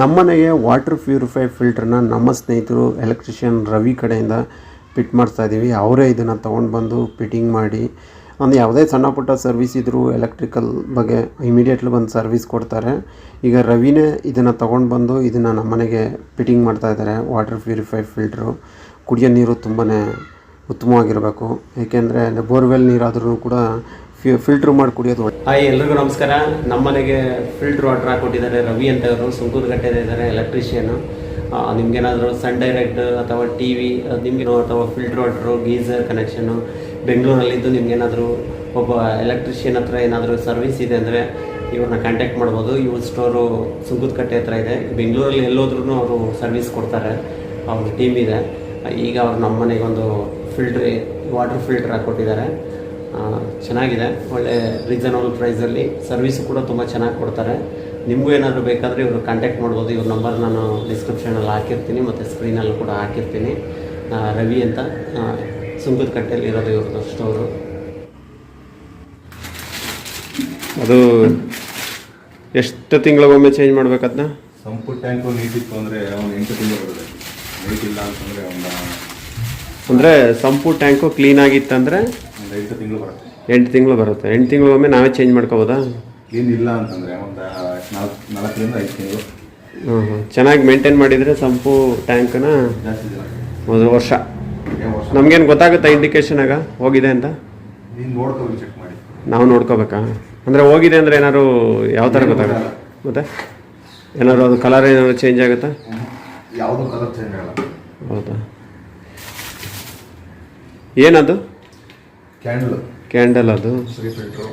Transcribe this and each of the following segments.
ನಮ್ಮನೆಗೆ water purify ಫಿಲ್ಟ್ರನ್ನ ನಮ್ಮ ಸ್ನೇಹಿತರು ಎಲೆಕ್ಟ್ರಿಷಿಯನ್ ರವಿ ಕಡೆಯಿಂದ ಫಿಟ್ ಮಾಡ್ತಾ ಇದ್ದೀವಿ ಅವರೇ ಇದನ್ನು ತೊಗೊಂಡು ಬಂದು ಫಿಟ್ಟಿಂಗ್ ಮಾಡಿ, ಒಂದು ಯಾವುದೇ ಸಣ್ಣ ಪುಟ್ಟ ಸರ್ವಿಸ್ ಇದ್ದರೂ ಎಲೆಕ್ಟ್ರಿಕಲ್ ಬಗ್ಗೆ ಇಮಿಡಿಯೇಟ್ಲಿ ಬಂದು ಸರ್ವಿಸ್ ಕೊಡ್ತಾರೆ. ಈಗ ರವಿನೇ ಇದನ್ನು ತೊಗೊಂಡು ಬಂದು ಇದನ್ನು ನಮ್ಮನೆಗೆ ಫಿಟ್ಟಿಂಗ್ ಮಾಡ್ತಾ ಇದ್ದಾರೆ ವಾಟರ್ ಪ್ಯೂರಿಫೈ ಫಿಲ್ಟ್ರು ಕುಡಿಯೋ ನೀರು ತುಂಬಾ ಉತ್ತಮವಾಗಿರಬೇಕು. ಏಕೆಂದರೆ ಬೋರ್ವೆಲ್ ನೀರಾದರೂ ಕೂಡ ಫಿಲ್ಟ್ರ್ ಮಾಡಿ ಕುಡಿಯೋದು ಹಾಯ್, ಎಲ್ರಿಗೂ ನಮಸ್ಕಾರ. ನಮ್ಮ ಮನೆಗೆ ಫಿಲ್ಟ್ರ್ ವಾಟರ್ ಹಾಕೊಟ್ಟಿದ್ದಾರೆ ರವಿ ಅಂತ ಅವರು ಸುಂಕೂರುಗಟ್ಟೆದ ಇದ್ದಾರೆ ಎಲೆಕ್ಟ್ರಿಷಿಯನು ನಿಮ್ಗೇನಾದರೂ ಸನ್ ಡೈರೆಕ್ಟ್ ಅಥವಾ ಟಿ ವಿ ನಿಮಗೆ ಅಥವಾ ಫಿಲ್ಟ್ರ್ ವಾಟ್ರು ಗೀಸರ್ ಕನೆಕ್ಷನು ಬೆಂಗಳೂರಲ್ಲಿದ್ದು ನಿಮ್ಗೇನಾದರೂ ಒಬ್ಬ ಎಲೆಕ್ಟ್ರಿಷಿಯನ್ ಹತ್ರ ಏನಾದರೂ ಸರ್ವಿಸ್ ಇದೆ ಅಂದರೆ ಇವ್ರನ್ನ ಕಾಂಟ್ಯಾಕ್ಟ್ ಮಾಡ್ಬೋದು. ಇವ್ರ ಸ್ಟೋರು ಸುಂಕುದಕಟ್ಟೆ ಹತ್ರ ಇದೆ. ಬೆಂಗಳೂರಲ್ಲಿ ಎಲ್ಲೋದ್ರೂ ಅವರು ಸರ್ವಿಸ್ ಕೊಡ್ತಾರೆ. ಅವ್ರ ಟೀಮ್ ಇದೆ. ಈಗ ಅವ್ರು ನಮ್ಮ ಒಂದು ಫಿಲ್ಟ್ರ್ ವಾಟರ್ ಫಿಲ್ಟ್ರ್ ಹಾಕ್ಕೊಟ್ಟಿದ್ದಾರೆ. ಚೆನ್ನಾಗಿದೆ. ಒಳ್ಳೆ ರೀಸನಬಲ್ ಪ್ರೈಸಲ್ಲಿ ಸರ್ವಿಸು ಕೂಡ ತುಂಬ ಚೆನ್ನಾಗಿ ಕೊಡ್ತಾರೆ. ನಿಮಗೂ ಏನಾದರೂ ಬೇಕಾದರೆ ಇವರು ಕಾಂಟ್ಯಾಕ್ಟ್ ಮಾಡ್ಬೋದು. ಇವ್ರ ನಂಬರ್ ನಾನು ಡಿಸ್ಕ್ರಿಪ್ಷನಲ್ಲಿ ಹಾಕಿರ್ತೀನಿ ಮತ್ತು ಸ್ಕ್ರೀನಲ್ಲಿ ಕೂಡ ಹಾಕಿರ್ತೀನಿ. ರವಿ ಅಂತ ಸುಂಕದ ಕಟ್ಟೆಯಲ್ಲಿ ಇರೋದು ಇವ್ರದ್ದು ಸ್ಟೋರು ಅದು ಎಷ್ಟು ತಿಂಗಳಿಗೊಮ್ಮೆ ಚೇಂಜ್ ಮಾಡ್ಬೇಕದನ್ನ ಸಂಪು ಟ್ಯಾಂಕು ನೀಟಿತ್ತು ಅಂದರೆ ಅವನು ಎಂಟು ತಿಂಗಳು ಬರುತ್ತೆ. ನೀಟಿಲ್ಲ ಇಲ್ಲ ಅಂತಂದರೆ ಒಂದು ಅಂದರೆ ಸಂಪು ಟ್ಯಾಂಕು ಕ್ಲೀನ್ ಆಗಿತ್ತಂದರೆ ಒಂದು ಎಂಟು ತಿಂಗಳು ಬರುತ್ತೆ. ಎಂಟು ತಿಂಗಳು ಬರುತ್ತೆ. ಎಂಟು ತಿಂಗಳಿಗೊಮ್ಮೆ ನಾವೇ ಚೇಂಜ್ ಮಾಡ್ಕೋಬೋದಾ? ಕ್ಲೀನ್ ಇಲ್ಲ ಅಂತಂದರೆ ಒಂದು ನಾಲ್ಕು ನಾಲ್ಕರಿಂದ ಐದು ತಿಂಗಳು. ಹ್ಞೂ ಹ್ಞೂ ಚೆನ್ನಾಗಿ ಮೇಂಟೈನ್ ಮಾಡಿದರೆ ಸಂಪು ಟ್ಯಾಂಕನ್ನ ಜಾಸ್ತಿ ದಿನ. ಒಂದು ವರ್ಷ. ನಮಗೇನು ಗೊತ್ತಾಗುತ್ತಾ ಇಂಡಿಕೇಶನ್ ಆಗ? ಹೋಗಿದೆ ಅಂತ? ನೀನು ನೋಡ್ಕೊಂಡು ಚೆಕ್ ಮಾಡಿ. ನಾವು ನೋಡ್ಕೋಬೇಕಾ? ಅಂದರೆ ಹೋಗಿದೆ ಅಂದರೆ ಏನಾದ್ರು ಯಾವ ಥರ ಗೊತ್ತಾಗುತ್ತೆ ಮತ್ತೆ? ಏನಾದ್ರು ಅದು ಕಲರ್ ಏನಾದ್ರು ಚೇಂಜ್ ಆಗುತ್ತಾ? ಯಾವುದೂ ಕಲರ್ ಚೇಂಜ್ ಆಗಲ್ಲ. ಹೌದಾ? ಏನದು? ಕ್ಯಾಂಡಲ್ ಕ್ಯಾಂಡಲ್ ಅದು. ಶ್ರೀ ಫಿಲ್ಟ್ರು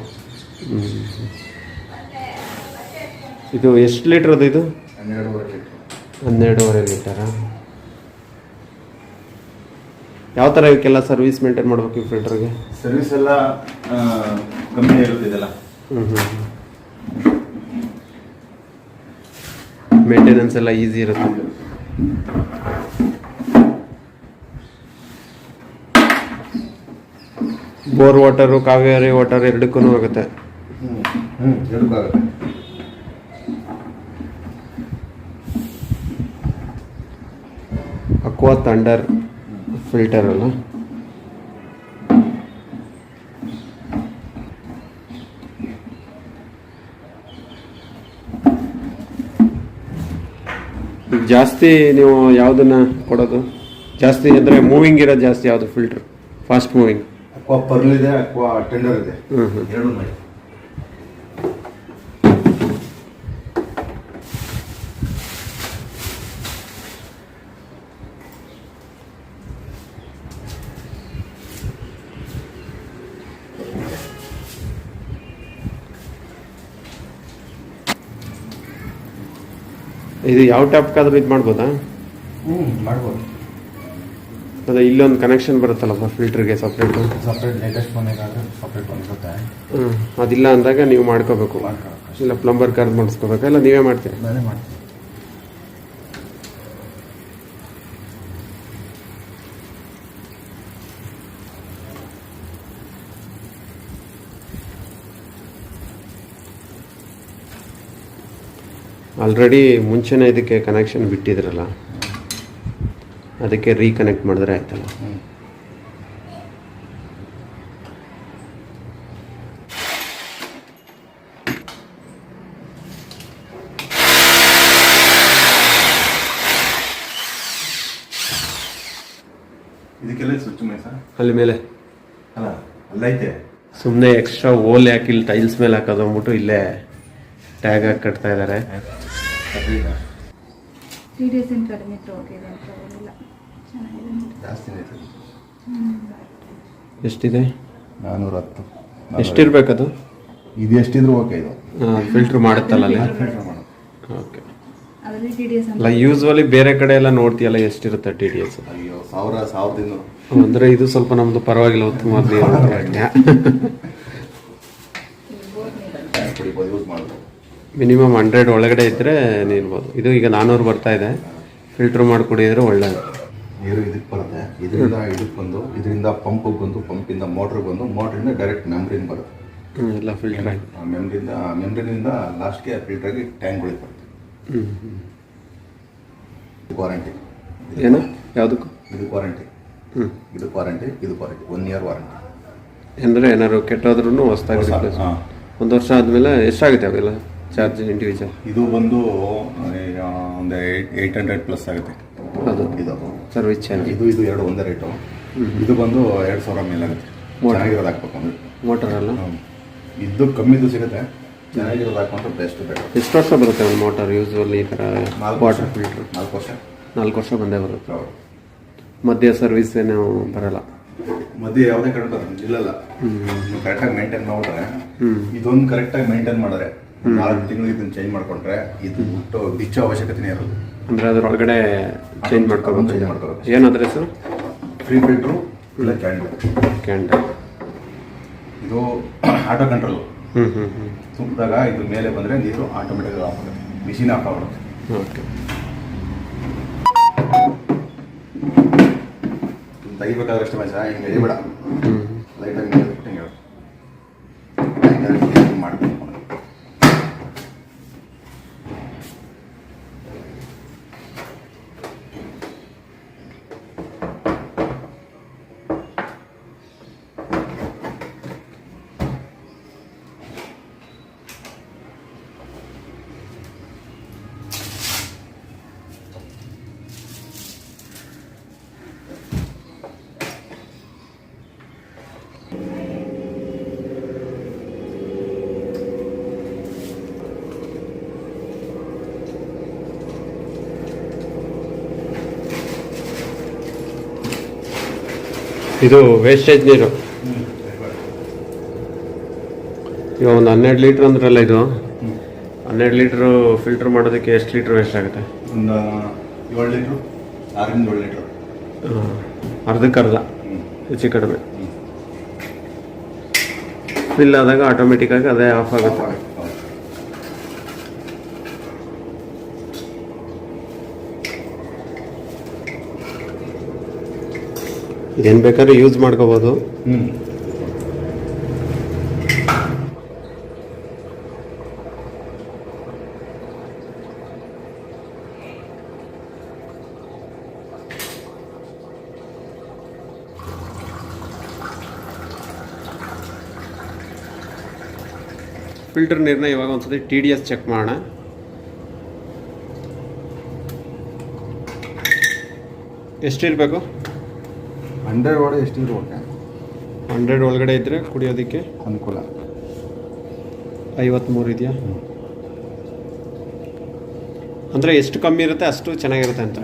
ಇದು ಎಷ್ಟು ಲೀಟರ್ ಅದು ಇದು? ಹನ್ನೆರಡುವರೆ ಲೀಟ್ರ್. ಹನ್ನೆರಡೂವರೆ ಲೀಟರಾ? ಯಾವ ಥರ ಇವಕ್ಕೆಲ್ಲ ಸರ್ವಿಸ್ ಮೇಂಟೈನ್ ಮಾಡ್ಬೇಕು ಈ ಫಿಲ್ಟರ್ಗೆ? ಸರ್ವಿಸ್ ಎಲ್ಲ ಕಮ್ಮಿ ಇರುತ್ತೆ ಇದೆಲ್ಲ. ಹ್ಞೂ ಹ್ಞೂ ಮೇಂಟೆನೆನ್ಸ್ ಎಲ್ಲ ಈಸಿ ಇರುತ್ತೆ. ಬೋರ್ ವಾಟರು ಕಾವೇರಿ ವಾಟರ್ ಎರಡಕ್ಕೂ ಹ್ಞೂ ಎರಡಕ್ಕಾಗುತ್ತೆ ಅಕ್ವಾ ತಂಡರ್ ಫಿಲ್ಟರ್ ಅಲ್ಲ? ಜಾಸ್ತಿ ನೀವು ಯಾವುದನ್ನ ಕೊಡೋದು? ಜಾಸ್ತಿ ಅಂದರೆ ಮೂವಿಂಗ್ ಇರೋದು ಜಾಸ್ತಿ ಯಾವುದು filter fast moving Aqua Pearl ಇದೆ ಅಕ್ವಾ ಟೆಂಡರ್ ಇದೆ. ಎರಡು ಮಾಡಿ ಇದು ಯಾವ ಟ್ಯಾಪ್ಗಾದ್ರೂ ಇದು ಮಾಡ್ಬೋದಾ ಹ್ಞೂ ಮಾಡ್ಬೋದು. ಅದೇ ಇಲ್ಲೊಂದು ಕನೆಕ್ಷನ್ ಬರುತ್ತಲ್ಲಪ್ಪ ಫಿಲ್ಟರ್ಗೆ ಸಪ್ರೇಟು ಸಪ್ರೇಟ್ ಲೇಟೆಸ್ಟ್ ಮನೆಗಾದ್ರೆ ಸಪ್ರೇಟ್ ಬಂದಿರುತ್ತೆ ಹ್ಞೂ ಅದಿಲ್ಲ ಅಂದಾಗ ನೀವು ಮಾಡ್ಕೋಬೇಕು. ಇಲ್ಲ ಪ್ಲಂಬರ್ ಕಾರ್ಡ್ ಮಾಡಿಸ್ಕೋಬೇಕು? ಇಲ್ಲ ನೀವೇ ಮಾಡ್ತೀರಿ? ನಾನೇ ಮಾಡ್ತೀನಿ. ಆಲ್ರೆಡಿ ಮುಂಚೆನೇ ಇದಕ್ಕೆ ಕನೆಕ್ಷನ್ ಬಿಟ್ಟಿದ್ರಲ್ಲ? ಅದಕ್ಕೆ ರೀಕನೆಕ್ಟ್ ಮಾಡಿದ್ರೆ ಆಯ್ತಲ್ಲ. ಅಲ್ಲಿ ಮೇಲೆ. ಅಲ್ಲ ಅಲ್ಲೈತೆ ಸುಮ್ಮನೆ ಎಕ್ಸ್ಟ್ರಾ ಓಲ್ ಹಾಕಿ ಇಲ್ಲಿ ಟೈಲ್ಸ್ ಮೇಲೆ ಹಾಕೋದು ಅಂದ್ಬಿಟ್ಟು ಇಲ್ಲೇ ಟ್ಯಾಗ್ ಹಾಕಿ ಕಟ್ತಾ ಇದ್ದಾರೆ. ಏನು ಕಡಿಮೆ ತೊಗೊಂಡಿದೆ ಅಂತ ಚೆನ್ನಾಗಿದೆ. ಜಾಸ್ತಿನೇ ಎಷ್ಟಿದೆ? ನಾನ್ನೂರ ಹತ್ತು ಎಷ್ಟಿರ್ಬೇಕದು? ಇದು ಎಷ್ಟಿದ್ರು ಓಕೆ ಇದು. ಫಿಲ್ಟರ್ ಮಾಡುತ್ತಲ್ಲ ಅಲ್ಲಿ? ಫಿಲ್ಟರ್ ಮಾಡೋದು ಓಕೆ ಅದರಲ್ಲಿ ಟಿ ಡಿ ಎಸ್ ಅಲ್ಲ ಯೂಸ್ವಲಿ ಬೇರೆ ಕಡೆ ಎಲ್ಲ ನೋಡ್ತೀಯಲ್ಲ ಎಷ್ಟಿರುತ್ತೆ ಟಿ ಡಿ ಎಸ್ ಅಯ್ಯೋ ಸಾವಿರ ಸಾವಿರದ ಇನ್ನೂರು. ಅಂದರೆ ಇದು ಸ್ವಲ್ಪ ನಮ್ದು ಪರವಾಗಿಲ್ಲ ಉತ್ತಮ ಕುಡಿಬೋದು ಯೂಸ್ ಮಾಡ್ಬೋದು ಮಿನಿಮಮ್ ಹಂಡ್ರೆಡ್ ಒಳಗಡೆ ಇದ್ದರೆ ನೀರ್ಬೋದು ಇದು ಈಗ ನಾನ್ನೂರು ಬರ್ತಾ ಇದೆ. ಫಿಲ್ಟ್ರ್ ಮಾಡಿ ಕುಡಿದ್ರೆ ಒಳ್ಳೆಯದು ನೀರು ಇದಕ್ಕೆ ಬರುತ್ತೆ. ಇದರಿಂದ ಇದಕ್ಕೆ ಬಂದು ಇದರಿಂದ ಪಂಪಿಗೆ ಬಂದು ಪಂಪಿಂದ ಮೋಟ್ರಿಗೆ ಬಂದು ಮೋಟ್ರಿಂದ ಡೈರೆಕ್ಟ್ ಮೆಮ್ರಿನ್ ಬರುತ್ತೆ. ಎಲ್ಲ ಫಿಲ್ಟರ್ ಮೆಮ್ರಿಂದ ಮೆಮ್ರಿನಿಂದ ಲಾಸ್ಟ್ಗೆ ಫಿಲ್ಟ್ರಾಗಿ ಟ್ಯಾಂಕ್ಗಳಿಗೆ ಬರುತ್ತೆ. ವಾರಂಟಿ ಏನು? ಯಾವುದಕ್ಕೂ? ಇದು ವಾರಂಟಿ ಹ್ಞೂ ಇದು ವಾರಂಟಿ ಇದು ವಾರಂಟಿ ಒನ್ ಇಯರ್ ವಾರಂಟಿ ಅಂದರೆ ಏನಾದ್ರು ಕೆಟ್ಟಾದ್ರೂ ಹೊಸ್ದಾಗಿ. ಒಂದು ವರ್ಷ ಆದಮೇಲೆ ಎಷ್ಟಾಗುತ್ತೆ ಅವೆಲ್ಲ? ಚಾರ್ಜ್ ಇಂಡಿವಿಜುವಲ್ ಇದು ಬಂದು ಒಂದು ಏಯ್ಟ್ ಹಂಡ್ರೆಡ್ ಪ್ಲಸ್ ಆಗುತ್ತೆ. ಅದು ಇದು. ಸರ್ವಿಸ್ ಚಾರ್ಜ್ ಇದು ಇದು ಎರಡು ಒಂದೇ ರೇಟು ಇದು ಬಂದು ಎರಡು ಸಾವಿರ ಮೇಲೆ ಆಗುತ್ತೆ. ಮೋಟರ್. ಚೆನ್ನಾಗಿರೋದು ಹಾಕ್ಬೇಕು ಅಂದ್ರೆ. ಮೋಟರಲ್ಲ ಹ್ಮ್. ಇದು ಕಮ್ಮಿದು ಸಿಗುತ್ತೆ. ಚೆನ್ನಾಗಿರೋದು ಹಾಕೊಂಡ್ರೆ ಬೆಸ್ಟ್ ಬೇಕು ಎಷ್ಟು ವರ್ಷ ಬರುತ್ತೆ ಒಂದು ಮೋಟರ್ ಯೂಸ್ವಲ್ ಈ ಥರ ನಾಲ್ಕು ವಾಟರ್ ಫಿಲ್ಟ್ರ್ ನಾಲ್ಕು ವರ್ಷ. ನಾಲ್ಕು ವರ್ಷ ಬಂದೇ ಬರುತ್ತೆ. ಮಧ್ಯ ಸರ್ವಿಸ್ ಏನು ಬರಲ್ಲ. ಮಧ್ಯೆ ಯಾವುದೇ ಕಡೆ ಬರಲ್ಲ ಇಲ್ಲಲ್ಲ. ನೀವು ಕರೆಕ್ಟಾಗಿ ಮೇಂಟೈನ್ ಮಾಡಿದ್ರೆ. ಇದೊಂದು ಕರೆಕ್ಟಾಗಿ ಮೇಂಟೈನ್ ಮಾಡಿದ್ರೆ ನಾಲ್ಕು ತಿಂಗಳು ಇದನ್ನ ಚೇಂಜ್ ಮಾಡ್ಕೊಂಡ್ರೆ ಇದು ಬಿಟ್ಟು ಬಿಚ್ಚೋ ಅವಶ್ಯಕತೆನೇ ಇರೋದು. ಅಂದರೆ ಅದ್ರೊಳಗಡೆ ಚೇಂಜ್ ಮಾಡ್ಕೋಬೇಕು ಚೇಂಜ್ ಮಾಡ್ಕೋಬೇಕು ಏನಾದ್ರೆ ಹೆಸರು ಫ್ರೀ ಫಿಲ್ಟ್ರು ಇಲ್ಲ ಕ್ಯಾಂಡಲ್ ಕ್ಯಾಂಡಲ್ ಇದು ಆಟೋ ಕಂಟ್ರೋಲ್ ಹ್ಞೂ ಹ್ಞೂ ಹ್ಞೂ ತುಂಬಿದಾಗ ಇದು ಮೇಲೆ ಬಂದರೆ ನೀರು ಆಟೋಮೆಟಿಕ್ ಆಫ್ ಆಗುತ್ತೆ. ಮಿಷಿನ್ ಆಫ್ ಆಗುತ್ತೆ. ಓಕೆ. ತೆಗಿಬೇಕಾದ್ರೆ ಅಷ್ಟೇ ಮನುಷ್ಯ ಹಿಂಗೆ ಬೇಡ ಹ್ಞೂ ಲೈಟಾಗಿ ಮೇಲೆ ಬಿಟ್ಟು ಹಿಂಗೆ ಹಿಂಗೆ ಮಾಡಬೇಕು ಇದು ವೇಸ್ಟೇಜ್ ನೀರು. ಈಗ ಒಂದು ಹನ್ನೆರಡು ಲೀಟ್ರ್ ಅಂದ್ರಲ್ಲ ಇದು? ಹನ್ನೆರಡು ಲೀಟ್ರು ಫಿಲ್ಟರ್ ಮಾಡೋದಕ್ಕೆ ಎಷ್ಟು ಲೀಟ್ರ್ ವೇಸ್ಟ್ ಆಗುತ್ತೆ? ಒಂದು ಏಳು ಲೀಟ್ರು ಆರರಿಂದ ಏಳು ಲೀಟ್ರು. ಹಾಂ ಅರ್ಧಕ್ಕೆ ಅರ್ಧ. ಹೆಚ್ಚು ಕಡಿಮೆ. ಫಿಲ್ ಆದಾಗ ಆಟೋಮೆಟಿಕ್ಕಾಗಿ ಅದೇ ಆಫ್ ಆಗುತ್ತೆ. ಏನು ಬೇಕಾದ್ರೆ ಯೂಸ್ ಮಾಡ್ಕೋಬೋದು. ಫಿಲ್ಟರ್ ನೀರನ್ನ ಇವಾಗ ಒಂದ್ಸತಿ ಟಿ ಡಿ ಎಸ್ ಚೆಕ್ ಮಾಡೋಣ. ಎಷ್ಟಿರಬೇಕು ಹಂಡ್ರೆಡ್ ಒಳಗೆ ಎಷ್ಟು ಇರ್ಬೇಕು ಹಂಡ್ರೆಡ್ ಒಳಗಡೆ ಇದ್ದರೆ ಕುಡಿಯೋದಕ್ಕೆ ಅನುಕೂಲ. ಐವತ್ತ್ಮೂರು ಇದೆಯಾ? ಅಂದರೆ ಎಷ್ಟು ಕಮ್ಮಿ ಇರುತ್ತೆ ಅಷ್ಟು ಚೆನ್ನಾಗಿರುತ್ತೆ ಅಂತ.